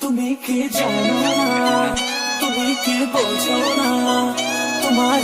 তুমি কি জানো না? তুমি কি বোঝো না? তোমার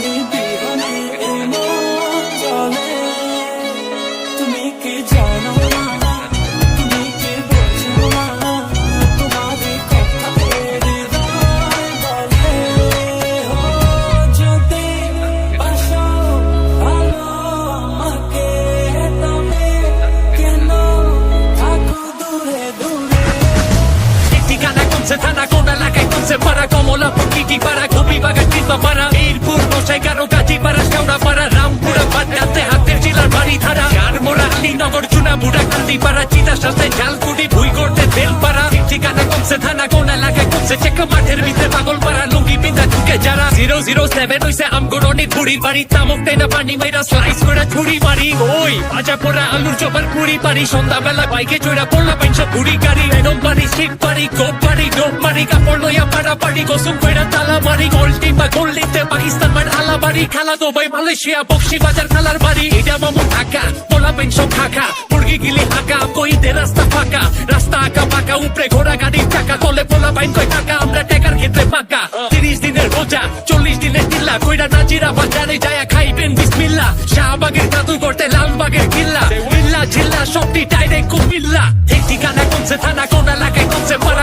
কোনছে পাড়া, কমলা প্রকৃতি পাড়া কবি বাগান কিংবা পাড়া বীরপুর গোসাই কারও কাজী পাড়া কেওড়া পাড়া, রামপুরা পাটনাতে হাতের জেলার বাড়ি ধারা। চার মোড়া, আলীনগর চুনা, বুড়া কান্দি পাড়া, চিতা সাথে ঝালকুড়ি ভুই করতে তেল পাড়া। ঠিকানা কোনছে থানা, কোন এলাকায় কোনছে চেক মাঠের ভিতরে পাগল পাড়া, লুঙ্গি পিন্দা ঢুকে যারা। জিরো জিরো সেভেন হইছে আমগরনি ধুড়ির বাড়ি, তামুক টেনা পানি মাইরা স্লাইস করে ছুরি মারি, ওই। ভাজা পোড়া আলুর চপার পুরি পারি, সন্ধ্যাবেলা বাইকে চড়া পড়লা পাইছ বুড়ি গাড়ি এরম বাড়ি শিখ বাড়ি গোপ বাড়ি ডোপ মারি, কাপড় লইয়া পাড়া পাড়ি গোসুম কইরা তালা মারি, গোল্টি বা গোল্ডিতে পাকিস্তান মার আলা বাড়ি, খেলা দুবাই, মালয়েশিয়া, বক্সি বাজার, খেলার বাড়ি, এটা মামু ঢাকা পোলা পেনশন খাকা মুরগি গিলি হাকা কই দে রাস্তা ফাঁকা, রাস্তা আঁকা পাকা উপরে ঘোড়া গাড়ির চাকা, তোলে পোলা বাইন কয় টাকা, আমরা টেকার ক্ষেত্রে ফাঁকা, তিরিশ দিনের রোজা, চল্লিশ দিনের টিল্লা কইরা নাজিরা বাজারে যায় খাইবেন বিসমিল্লা শাহবাগের জাদু করতে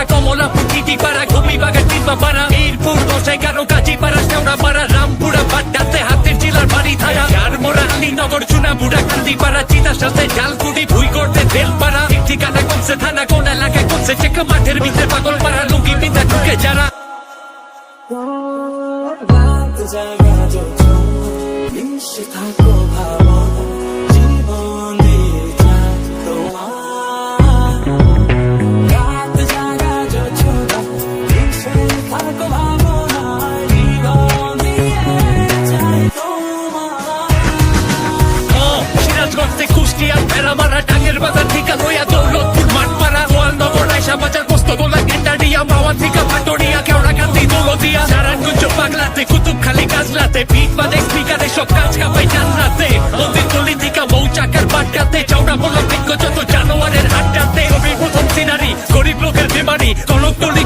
পাড়া কমলা প্রকৃতি পাড়া ঘুমি বাগান কিংবা পাড়া। বীরপুর গোসাই কারও কাজী পাড়া কেওড়া পাড়া, রামপুরা পাটনাতে হাতের জেলার বাড়ি ধারা চার মোড়া আলীনগর চুনা বুড়া কান্দি পাড়া চিতা সাথে ঝালকুড়ি ভুই করতে তেল পাড়া ঠিকানা কোনছে থানা, কোন এলাকায় কোনছে চেক মাঠের ভিতরে পাগল পাড়া, লুঙ্গি পিন্দা ঢুকে যারা। মিশে থাকো ভাবনা। আছে কুষ্টিয়া ফেলা মারা টাঙ্গের বাজার ঠিকা লইয়া দৌলতপুর মাঠ পাড়া গোয়াল নগর আয়সা বাজার পোস্ত গোলা গেন্ডারিয়া, মাওয়া ঠিকা ভাটরিয়া, কেওড়া, কান্দি, দৌলতিয়া, নারায়ণগঞ্জ পাগলাতে কুতুব খালি গাছলাতে পিঠ বাদে স্পিকারে সব কাজ কাপাই জানলাতে নদীর গলি দিকা মৌচাকার বাটকাতে চৌড়া বলা বিজ্ঞ যত জানোয়ারের হাটটাতে রবির প্রথম সিনারি, গরিব লোকের বেমারি কলক গলি